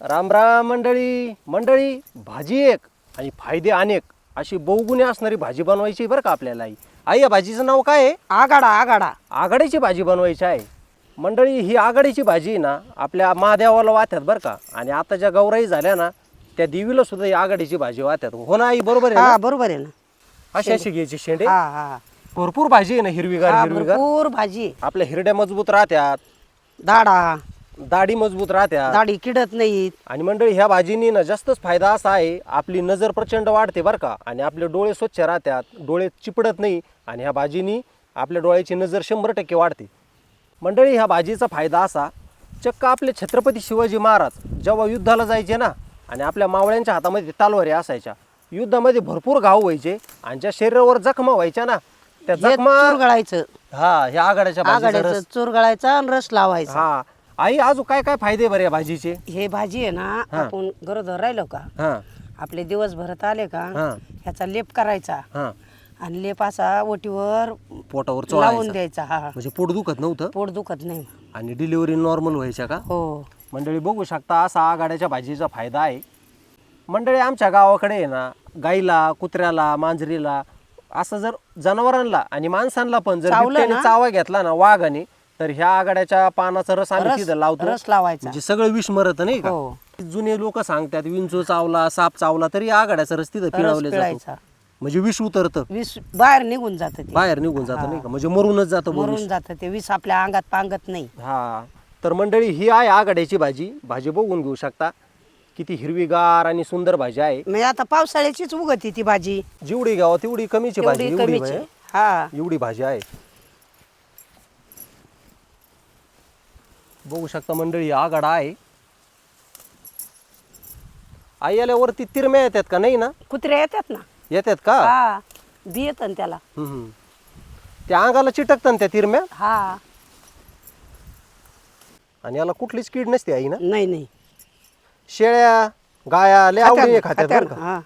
राम राम मंडळी मंडळी भाजी एक आणि फायदे अनेक अशी बहुगुणी असणारी भाजी बनवायची बरं का आपल्याला आई. आई या भाजीचं नाव काय आहे? आगाडा आगाडा. आघाडीची भाजी बनवायची आहे. मंडळी ही आघाडीची भाजी आहे ना आपल्या महादेवाला वाहत्यात बरं का. आणि आता ज्या गौराई झाल्या ना त्या देवीला सुद्धा ही आघाडीची भाजी वाहत्यात हो ना आई बरोबर आहे हा ना बरोबर आहे ना. अशी अशी घ्यायची शेंडे? हा हा. भरपूर भाजी आहे ना हिरवीगार हा हिरवीगार. भरपूर भाजी. आहे. आपल्या हिरड्या मजबूत राहत्यात. दाडा. दाढी मजबूत राहत्यात दाढी किडत नाहीत. आणि मंडळी ह्या भाजीनी ना जास्तच फायदा असा आहे आपली नजर प्रचंड वाढते बरं का. आणि आपले डोळे स्वच्छ राहतात डोळे चिपडत नाही आणि ह्या भाजीनी आपल्या डोळ्याची नजर शंभर टक्के वाढते. मंडळी ह्या भाजीचा फायदा असा चक्क आपले छत्रपती शिवाजी महाराज जेव्हा युद्धाला जायचे ना आणि आपल्या मावळ्यांच्या हातामध्ये तलवारी असायच्या युद्धामध्ये भरपूर घाव व्हायचे आणि ज्या शरीरावर जखमा व्हायच्या ना त्या हे जखमा गळायचं हा ह्या आघाड्याच्या चूर गळायचा आणि रस लावायचा. हा आई अजून काय काय फायदे बरे या भाजीचे? हे भाजी आहे ना आपण गरोदर राहिलो का? हा. आपले दिवस भरत आले का हा. ह्याचा लेप करायचा. हा. आणि लेप असा ओटीवर पोटावर लावून चोळायचा. द्यायचा हा. म्हणजे पोट दुखत नव्हतं? पोट दुखत नाही. आणि डिलिव्हरी नॉर्मल व्हायच्या का? हो. मंडळी बघू शकता असा आघाड्याच्या भाजीचा फायदा आहे. मंडळी आमच्या गावाकडे आहे ना गाईला कुत्र्याला मांजरीला असं जर जनावरांना आणि माणसांना पण जर चावलं बिबट्याने ना? चावा घेतला ना वाघाने तर ह्या आघाड्याच्या पानाचा रस आम्ही रस तिथं लावतो. रस लावायचा. म्हणजे सगळं विष मरत नाही का? हो. जुने लोक सांगतात विंचू चावला साप चावला तरी आघाड्याचा रस तिथं रस पिळवले जातो. पिळायचा. म्हणजे विष उतरतं. विष बाहेर निघून जात ते. बाहेर निघून जातं नाही का? म्हणजे मरूनच जातं. मरून जात ते. विष आपल्या अंगात पांगत नाही. हा. तर मंडळी ही आहे आघाड्याची भाजी. भाजी बघून घेऊ शकता. किती हिरवीगार आणि सुंदर भाजी आहे. म्हणजे आता पावसाळ्याचीच उगती ती भाजी. जेवढी घ्यावं तेवढी कमीची भाजी एवढी कमीची. भाजी- हा. एवढी भाजी आहे. बघू शकता मंडळी आघाडा आहे. आई आल्यावरती तिरम्या येतात का? नाही ना? कुत्रे येतात ना. येतात का? हा बी येत त्याला. हम्म, हम्म. त्या अंगाला चिटकतात त्या तिरम्या? हा. आणि याला कुठलीच कीड नसते आई ना? नाही नाही. शेळ्या गाया लय खात्यात आवडीने खात्यात बरं का? हा.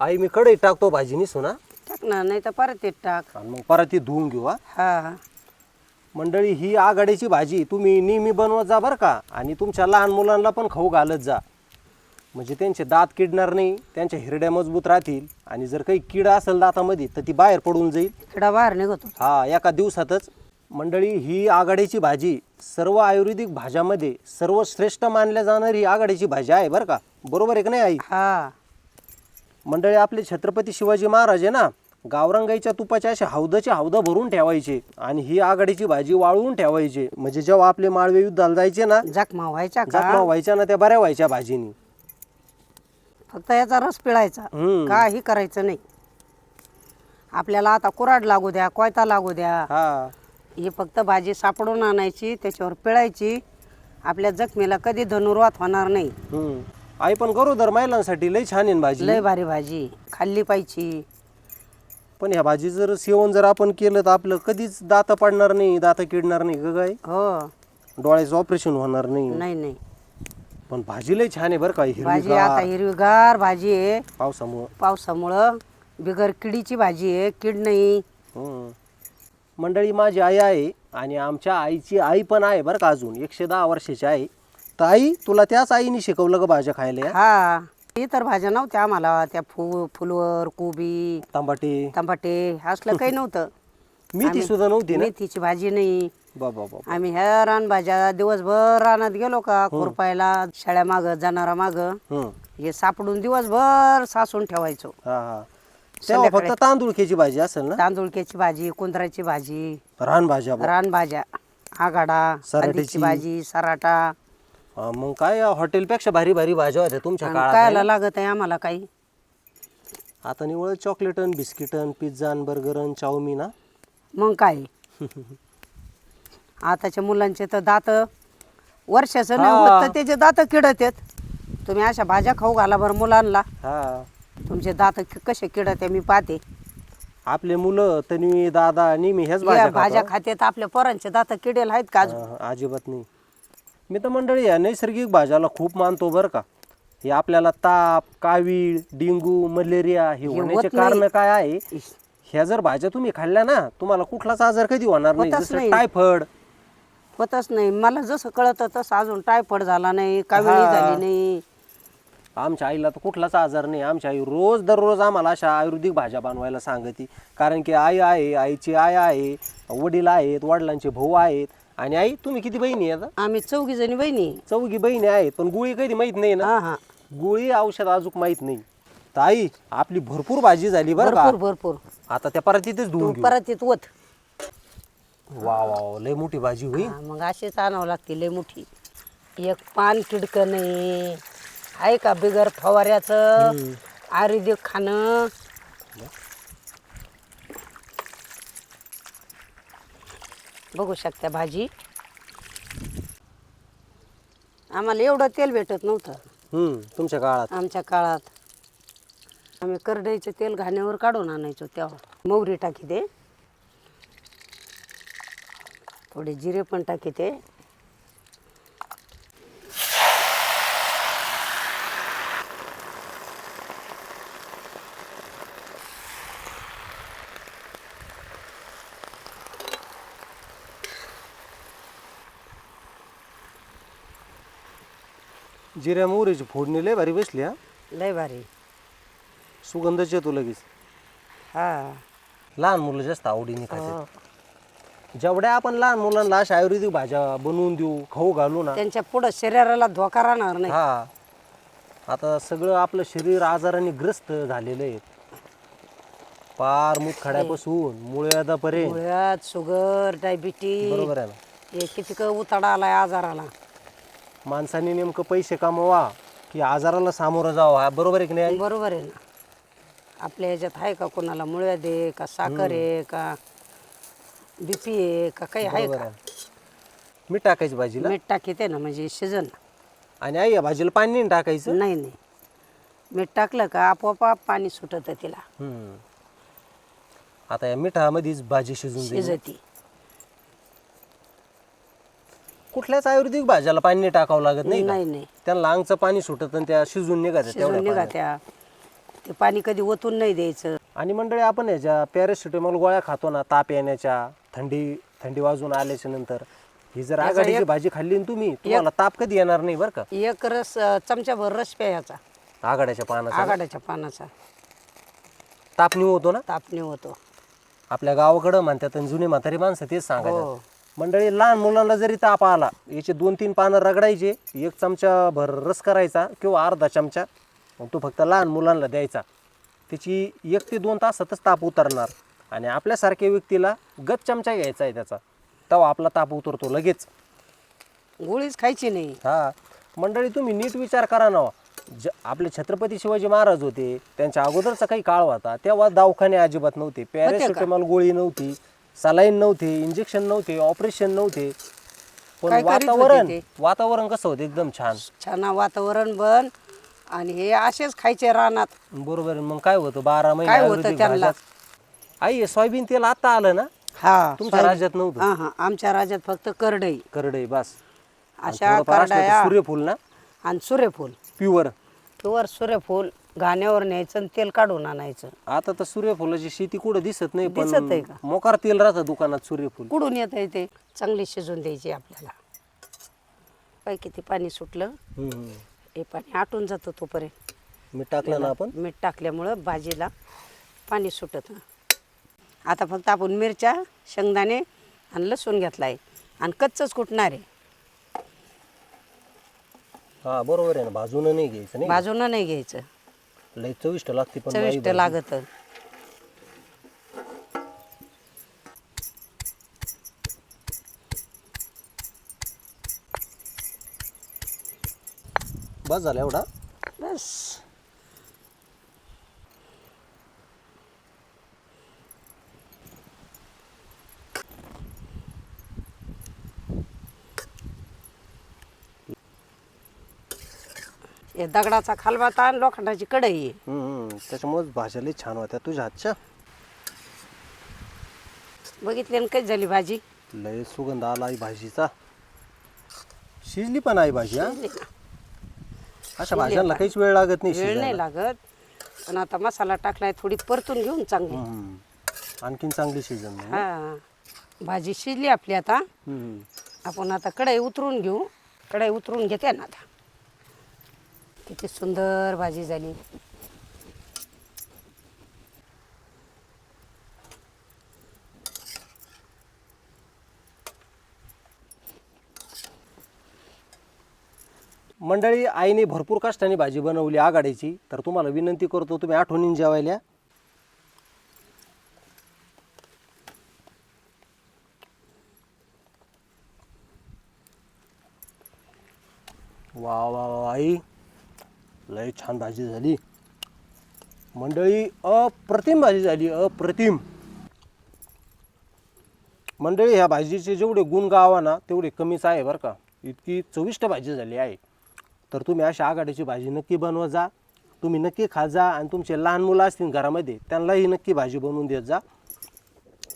आई मी कढई टाकतो भाजी निसू ना टाक ना नाही तर परत येत टाक. आणि मग परत ती धुवून घेऊ हा हा. मंडळी ही आघाडीची भाजी तुम्ही नेहमी बनवत जा बरं का? आणि तुमच्या लहान मुलांना पण खाऊ घालत जा. म्हणजे त्यांचे दात किडणार नाही त्यांच्या हिरड्या मजबूत राहतील. आणि जर काही कीड असेल दातामध्ये तर ती बाहेर पडून जाईल. किडा बाहेर निघतो. हा एका दिवसातच. मंडळी ही आघाडीची भाजी सर्व आयुर्वेदिक भाज्यामध्ये सर्वश्रेष्ठ मानल्या जाणारी ही आघाडीची भाजी आहे बरं का? बरोबर आहे का नाही आई? हा. मंडळी आपले छत्रपती शिवाजी महाराज आहे ना गावरंगाईच्या तुपाचे असे हौदाचे हौदा भरून ठेवायचे आणि ही आघाडीची भाजी वाळवून ठेवायचे. म्हणजे जेव्हा आपले माळवे युद्धाला जायचे ना जखमा व्हायच्या जखमा का? व्हायच्या ना त्या बऱ्या व्हायच्या भाजीनी. फक्त याचा रस पिळायचा. हम्म. काही करायचं नाही. आपल्याला आता कुराड लागू द्या कोयता लागू द्या. हा. ही फक्त भाजी सापडून आणायची त्याच्यावर पिळायची. आपल्या जखमेला कधी धनुर्वात होणार नाही. हम्म. आई पण गरोदर महिलांसाठी लई छान आहे ना भाजी. लय भारी भाजी. खाल्ली पाहिजे. पण ह्या भाजी जर सेवन जर आपण केलं तर आपलं कधीच दात पडणार नाही दात किडणार नाही ग काय हो. डोळ्याचं ऑपरेशन होणार नाही. नाही नाही. पण भाजी लई छान आहे बरं का भाजी आता हिरवी हिरवीगार भाजी आहे. पावसामुळं. पावसामुळं बिगर किडीची भाजी आहे कीड नाही. हम्म. मंडळी माझी आई आहे आणि आमच्या आईची आई पण आहे बरं का अजून एकशे दहा वर्षाची आहे तर आई तुला त्याच आईने शिकवलं का भाज्या खायला या? हा. इतर भाज्या नव्हत्या आम्हाला. त्या फु फुलवर कोबी तांबाटे. टमाटे असलं काही नव्हतं. मेथी सुद्धा नव्हती ना? मेथीची भाजी नाही. बाबा बाबा आम्ही ह्या रानभाज्या दिवसभर रानात गेलो का खुरपायला शेळ्या माग जनावरा माग हम्म. हे सापडून दिवसभर सासून ठेवायचो. हा हा. तेव्हा फक्त तांदूळक्याची भाजी असेल ना? तांदुळक्याची भाजी कुंदराची भाजी रानभाज्या बा. रानभाज्या आगाडा. हळदीची भाजी सराटा मग काय हॉटेलपेक्षा भारी भारी भाज्या होत्या तुमच्या आणि काळात कायला लागत आहे आम्हाला काही? आता निवळ चॉकलेटन बिस्किटन पिझ्झान बर्गरन चाऊमिन हा? मग काय? आताच्या मुलांचे तर दात वर्षाचं नाही हा. होत तर त्याचे दात किडत आहेत. तुम्ही अशा भाज्या खाऊ घाला बरं मुलांना. हा. तुमचे दात क- कसे किडत आहे मी पाहते. आपले मुलं तन्वी दादा नेहमी ह्याच या भाज्या भाज्या खातात. आपल्या पोरांचे दात किडेल आहेत का अजून? हा, अजिबात नाही. मी तर मंडळी या नैसर्गिक भाज्याला खूप मानतो बरं का. हे आपल्याला ताप कावीळ डेंगू मलेरिया हे होण्याचे नाही. कारण काय आहे? ह्या जर भाज्या तुम्ही खाल्ल्या ना तुम्हाला कुठलाच आजार कधी होणार नाही. होतच जसं नाही. टायफॉइड. होतच नाही. मला जसं कळतं तसं अजून टायफॉइड झाला नाही काविळी हा. झाली नाही. आमच्या आईला तर कुठलाच आजार नाही. आमच्या आई रोज दररोज आम्हाला अशा आयुर्वेदिक भाज्या बनवायला सांगते. कारण की आई आहे आईची आई आहे वडील आहेत वडिलांचे भाऊ आहेत. आणि आई तुम्ही किती बहिणी आहेत आम्ही चौघी जणी बहिणी. चौघी बहिणी आहेत पण गुळी कधी माहीत नाही ना? हा हा. गुळी औषध अजूक माहीत नाही. तर आई आपली भरपूर भाजी झाली बरं का? भरपूर भरपूर. आता त्या परत तिथेच तू धुवून घेऊ. परत येत वत वा वा वा, लय मोठी भाजी होईल हा, मग अशीच आणावं लागते लय मोठी. एक पान किडकं नाही. आहे का बिगर फवाऱ्याचं? आयुर्वेदिक खाणं. बघू शकता भाजी. आम्हाला एवढं तेल भेटत नव्हतं. हम्म तुमच्या काळात. आमच्या काळात. आम्ही करडईचं तेल घाण्यावर काढून आणायचो तेव्हा. मोहरी टाकीते थोडे जिरे पण टाकीते जिऱ्या मोहरीची फोडणी लय भारी बसली हा? लय भारी. सुगंधच येतो लगेच. हा. लहान मुलं जास्त आवडीने खातात. हो. जेवढ्या आपण लहान मुलांना अशा आयुर्वेदिक भाज्या बनवून देऊ खाऊ घालू ना. त्यांच्या पुढं शरीराला धोका राहणार नाही. हा. आता सगळं आपलं शरीर आजाराने ग्रस्त झालेलं आहे. पार मुतखड्यापासून मुळ्यादापर्यंत मुळ्यात शुगर डायबिटीज बरोबर आहे ना. हे किती उताडा आलाय आजाराला. माणसाने नेमकं पैसे कमवा की आजाराला सामोरं जावं हा बरोबर आहे की नाही? बरोबर आहे ना. आपल्या ह्याच्यात आहे का कोणाला मुळ्या दे का साखर आहे का बीपी आहे का काही आहे बरोबर का? आहे. मीठ टाकायची भाजीला? मीठ टाकीते ना म्हणजे शिजन. आणि आई या भाजीला पाणी नाही टाकायचं? नाही नाही. मीठ टाकलं का आपोआप पाणी सुटत तिला. हम्म. आता या मिठामध्येच भाजी शिजून जाईल. शिजती. कुठल्याच आयुर्वेदिक भाज्याला पाणी नाही टाकावं लागत नाही का? नाही नाही. त्यांना अंगचं पाणी सुटत आणि त्या शिजून निघायचं शिजून निघा. त्या ते पाणी कधी ओतून नाही द्यायचं. आणि मंडळी आपण ह्याच्या पॅरासिटामॉल गोळ्या खातो ना ताप येण्याच्या थंडी थंडी वाजून आल्याच्यानंतर ही जर आघाडीची भाजी खाल्ली ना तुम्ही तुम्हाला ताप कधी येणार नाही बरं का? एक रस अं, चमचाभर रस प्यायचा आघाड्याच्या पानाचा? आघाड्याच्या पानाचा. ताप निव होतो ना? तापणे होतो आपल्या गावाकडं म्हणतात आणि जुने म्हातारी माणसं तेच हो. मंडळी लहान मुलांना जरी ताप आला याचे दोन तीन पानं रगडायचे एक चमचा भर रस करायचा किंवा अर्धा चमचा मग तो फक्त लहान मुलांना द्यायचा. त्याची एक ते दोन तासातच ताप उतरणार. आणि आपल्यासारख्या व्यक्तीला गच चमचा घ्यायचा आहे त्याचा. तेव्हा आपला ताप उतरतो लगेच. गोळीच खायची नाही. हा. मंडळी तुम्ही नीट विचार करा ना ज आपले छत्रपती शिवाजी महाराज होते त्यांच्या अगोदरचा काही काळ होता तेव्हा दवाखाने अजिबात नव्हते. पॅरासिटामॉल गोळी नव्हती. सलाईन नव्हते इंजेक्शन नव्हते ऑपरेशन नव्हते. पण काय करीत होते वातावरण ते? वातावरण कसं होतं एकदम छान. छान वातावरण बन आणि हे असेच खायचे रानात. बरोबर आहे. मग काय होतं? बारा महिने काय होतं आयुर्वेदिक त्यांना? आई हे सोयाबीन तेल आता आलं ना? हा तुमच्या सोयाबीन- राज्यात नव्हतं? हा हा आमच्या राज्यात फक्त करडई. करडई बस. आणि अशा थोडंफार असलं तर करडया सूर्यफूल ना? आणि सूर्यफूल. प्युअर. प्युअर सूर्यफूल घाण्यावर न्यायचं आणि तेल काढून आणायचं. आता तर सूर्यफुलाची शेती कुठं दिसत नाही दिसत पण आहे का? मोकार तेल राहतं दुकानात सूर्यफूल. कुठून येत आहे ते? चांगली शिजून द्यायची आपल्याला. पाय किती पाणी सुटलं. हे पाणी आटून जातं तोपर्यंत. मीठ टाकलं ना आपण? मीठ टाकल्यामुळं भाजीला पाणी सुटत. आता फक्त आपण मिरच्या शेंगदाणे आणि लसूण घेतला आहे आणि कच्चच कुटणार आहे? हा बरोबर आहे ना. भाजून नाही घ्यायचं नाही भाजून नाही घ्यायचं. लय चविष्ट लागते पण चविष्ट भाजी. लागत. बस झालं एवढा? बस. हे दगडाचा खालबाता आणि लोखंडाची कढई आहे हम्म, त्याच्यामुळेच भाज्या लय छान होत्या. तुझ्या हातच्या? बघितली ना कधी झाली भाजी? लय सुगंध आला आई भाजीचा. शिजली पण आहे भाजी हा? शिजली. अशा भाज्यांना काहीच वेळ लागत नाही वेळ नाही शिजायला. लागत. पण आता मसाला टाकलाय थोडी परतून घेऊन चांगली. हम्म. आणखीन चांगली शिजन मग. हा? भाजी शिजली आपली आता. हम्म. आपण आता कढई उतरून घेऊ. कढई उतरून घेते ना आता. किती सुंदर भाजी झाली. मंडळी आईने भरपूर कष्टाने भाजी बनवली आघाडीची तर तुम्हाला विनंती करतो तुम्ही आठवणीने जेवायला. वा वा वा आई. लय छान भाजी झाली. मंडळी अप्रतिम भाजी झाली अप्रतिम. मंडळी ह्या भाजीचे जेवढे गुण गावा ना तेवढे कमीच आहे बरं का. इतकी चविष्ट भाजी झाली आहे. तर तुम्ही अशा आघाडीची भाजी नक्की बनवत जा. तुम्ही नक्की खा जा आणि तुमचे लहान मुलं असतील घरामध्ये त्यांनाही नक्की भाजी बनवून देत जा.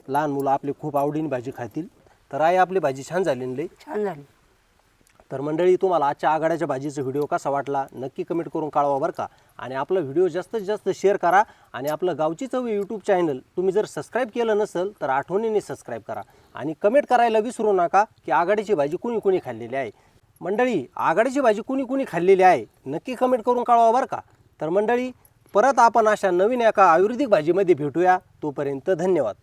लहान मुलं आपले खूप आवडीने भाजी खातील. तर आई आपली भाजी छान झाली ना लई? छान झाली. तर मंडळी तुम्हाला आजच्या आघाड्याच्या भाजीचा व्हिडिओ कसा वाटला? नक्की कमेंट करून कळवा बरं का. आणि आपला व्हिडिओ जास्तीत जास्त शेअर करा आणि आपलं गावची चवी यूट्यूब चॅनल तुम्ही जर सबस्क्राईब केलं नसेल तर आठवणीने सबस्क्राईब करा. आणि कमेंट करायला विसरू नका की आघाडीची भाजी कुणी कुणी खाल्लेली आहे. मंडळी आघाडीची भाजी कुणी कुणी खाल्लेली आहे? नक्की कमेंट करून कळवा बरं का. तर मंडळी परत आपण अशा नवीन एका आयुर्वेदिक भाजीमध्ये भेटूया. तोपर्यंत धन्यवाद.